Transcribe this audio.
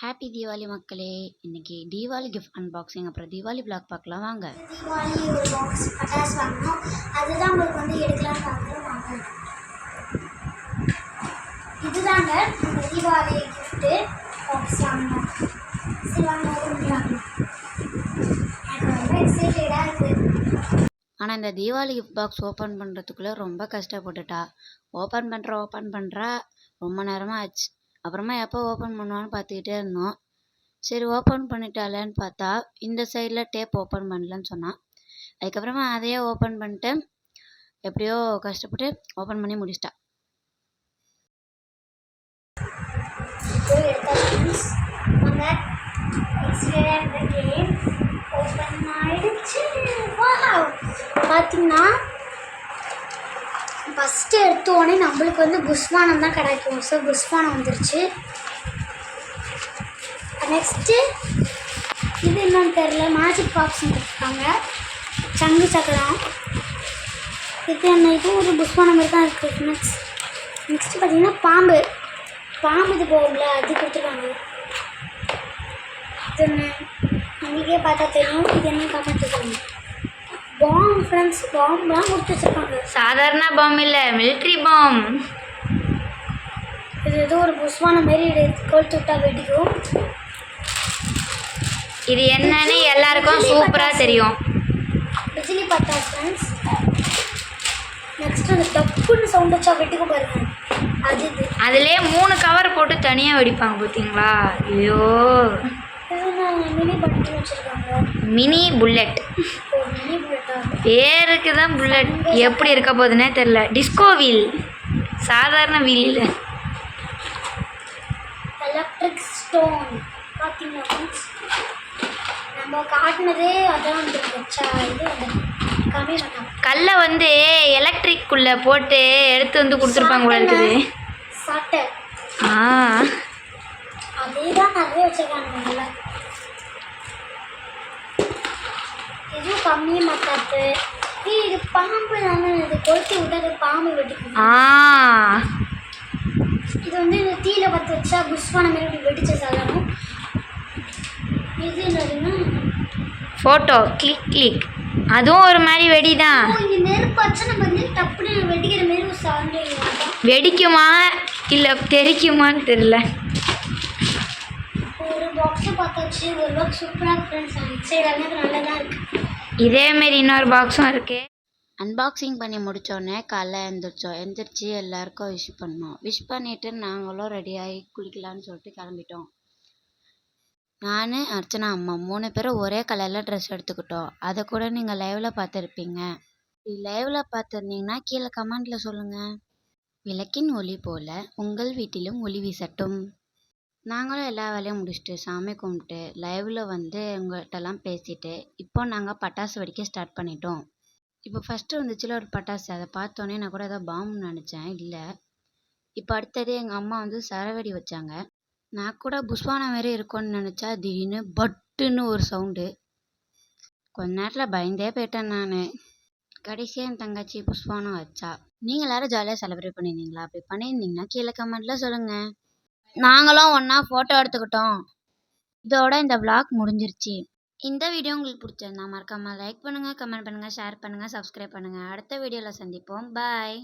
Happy Deepavali மக்களே. இன்னைக்கு Deepavali gift unboxing அப்புறம் தீபாவளி பிளாக் பார்க்கலாம் வாங்க. தீபாவளி ஒரு பாக்ஸ் பட்டாசு வாங்கினோம் அதுதான் உங்களுக்கு வந்து எடுக்கலாம்னு பார்க்குறோம் வாங்க. இதுதாங்க நம்ம தீபாவளி கிஃப்ட்டு பாக்ஸ் வாங்கினோம் சரி வாங்க open பண்ணலாம். எனக்கு ரொம்ப எக்ஸைட்டடாக இருக்குது ஆனால் இந்த தீபாவளி கிஃப்ட் பாக்ஸ் ஓப்பன் பண்ணுறதுக்குள்ளே ரொம்ப கஷ்டப்பட்டுட்டா. ஓப்பன் பண்ணுற ஓப்பன் பண்ணுறா ரொம்ப நேரமாக ஆச்சு அப்புறமா எப்போ ஓப்பன் பண்ணுவான்னு பார்த்துக்கிட்டே இருந்தோம். சரி ஓப்பன் பண்ணிட்டாளேன்னு பார்த்தா இந்த சைடில் டேப் ஓப்பன் பண்ணலன்னு சொன்னான். அதுக்கப்புறமா அதையே ஓப்பன் பண்ணிட்டு எப்படியோ கஷ்டப்பட்டு ஓப்பன் பண்ணி முடிச்சிட்டா. இது எடுத்தாச்சு வாங்க எக்ஸைட்டடாக கேம் ஓப்பன் ஆயிடுச்சு வாவ் பார்த்தீங்கன்னா ஃபஸ்ட்டு எடுத்த உடனே நம்மளுக்கு வந்து புஷ்வானம் தான் கிடைக்கும். ஸோ புஷ்வானம் வந்துருச்சு. நெக்ஸ்ட்டு இது என்னன்னு தெரில மேஜிக் பாக்ஸ் கொடுத்துருக்காங்க. சங்கு சக்கரம். இது என்ன? இது ஒரு புஷ்பான மாதிரி தான் இருக்குது நெக்ஸ்ட் நெக்ஸ்ட்டு பார்த்தீங்கன்னா பாம்பு. பாம்பு இது போகும்ல அது கொடுத்துருக்காங்க. இது என்ன? உங்களுக்கே பார்த்தா தெரியும். இது என்ன கமெண்ட் பாம் ஃப்ரெண்ட்ஸ் பாம்லாம் கொடுத்து வச்சுருக்காங்க. சாதாரண பாம் இல்லை மிலிட்ரி பாம் இது ஏதோ ஒரு புஷ்வானம் மாரி கொளுத்து விட்டா வெடிக்கும். இது என்னன்னு எல்லாருக்கும் சூப்பராக தெரியும். பிஜிலி பட்டாஸ் ஃப்ரெண்ட்ஸ் நெக்ஸ்ட் அந்த டப்புன்னு சவுண்ட் வச்சா வெட்டிக்கும் பாருங்க. அது இது. அதுலேயே மூணு கவர் போட்டு தனியாக வெடிப்பாங்க பார்த்தீங்களா ஐயோ. மினி பட்டன் வச்சுருக்காங்க. Mini bullet. பேருக்கு தான் புல்லட் எப்படி இருக்க போகுதுன்னே தெரில டிஸ்கோ வீல் சாதாரண வீல் இல்லை எலக்ட்ரிக் ஸ்டோன் பார்த்தீங்கன்னா நம்ம காட்டினதே அதான் வந்து வச்சா இது வந்து கல்லை வந்து எலக்ட்ரிக்குள்ளே போட்டு எடுத்து வந்து கொடுத்துருப்பாங்க போல இருக்குது. சாட்டை ஆ. அதே தான் நிறைய வச்சிருக்காங்க நல்லா இதுவும் கம்மி மத்தாப்பு இது பாம்பு தானே. இது கொளுத்தி விட்டது பாம்பு வெட்டிக்கும் ஆ. இது வந்து இந்த தீயில பற்ற வச்சா புஷ்வான மாதிரி இப்படி வெடிச்சு இது என்னதுன்னா ஃபோட்டோ கிளிக் கிளிக் அதுவும் ஒரு மாதிரி வெடி தான் இங்க நெருப்பு வச்சா நம்ம வந்து டப்புனு வெடிக்கிற மாதிரி ஒரு சவுண்டு வெடிக்குமா? இல்லை தெரிக்குமான்னு தெரில ஒரு பாக்ஸை பார்த்தாச்சு. ஒரு பாக்ஸ் சூப்பராக ஃப்ரெண்ட்ஸ் சைடு அது நல்லா தான் இருக்குது இதேமாரி இன்னொரு பாக்ஸும் இருக்கு. அன்பாக்சிங் பண்ணி முடித்தோடனே காலைல எழுந்திரிச்சோம் எழுந்திரிச்சு எல்லாருக்கும் விஷ் பண்ணோம். விஷ் பண்ணிவிட்டு நாங்களும் ரெடியாகி குளிக்கலான்னு சொல்லிட்டு கிளம்பிட்டோம். நான் அர்ச்சனா அம்மா மூணு பேரும் ஒரே கலரில் ட்ரெஸ் எடுத்துக்கிட்டோம். அதை கூட நீங்கள் லைவில் பார்த்துருப்பீங்க. லைவில் பார்த்துருந்தீங்கன்னா கீழே கமெண்டில் சொல்லுங்கள் விளக்கின் ஒளி போல உங்கள் வீட்டிலும் ஒளி வீசட்டும். நாங்களும் எல்லா வேலையும் முடிச்சுட்டு சாமி கும்பிட்டு லைவில் வந்து உங்கள்கிட்டலாம் பேசிட்டு இப்போ நாங்கள் பட்டாசு வெடிக்க ஸ்டார்ட் பண்ணிட்டோம். இப்போ ஃபஸ்ட்டு வந்துச்சுல ஒரு பட்டாசு அதை பார்த்தோன்னே நான் கூட ஏதோ பாம்பு நினச்சேன். இல்லை. இப்போ அடுத்தது எங்கள் அம்மா வந்து சரவெடி வச்சாங்க. நான் கூட புஷ்வானம் வேறு இருக்கும்னு நினச்சா திடீர்னு பட்டுன்னு ஒரு சவுண்டு. கொஞ்ச நேரத்தில் பயந்தே போயிட்டேன் நான். கடைசியாக என் தங்கச்சி புஷ்வானம் வச்சா. நீங்கள் எல்லாரும் ஜாலியாக செலிப்ரேட் பண்ணியிருந்தீங்களா அப்படி பண்ணியிருந்தீங்கன்னா கீழே கமெண்ட்டில் சொல்லுங்கள் நாங்களும் ஒன்றா ஃபோட்டோ எடுத்துக்கிட்டோம். இதோட இந்த விளாக் முடிஞ்சிருச்சு. இந்த வீடியோ உங்களுக்கு பிடிச்சிருந்தா மறக்காமல் லைக் பண்ணுங்கள் கமெண்ட் பண்ணுங்கள் ஷேர் பண்ணுங்கள் சப்ஸ்கிரைப் பண்ணுங்கள் அடுத்த வீடியோவில் சந்திப்போம். பாய்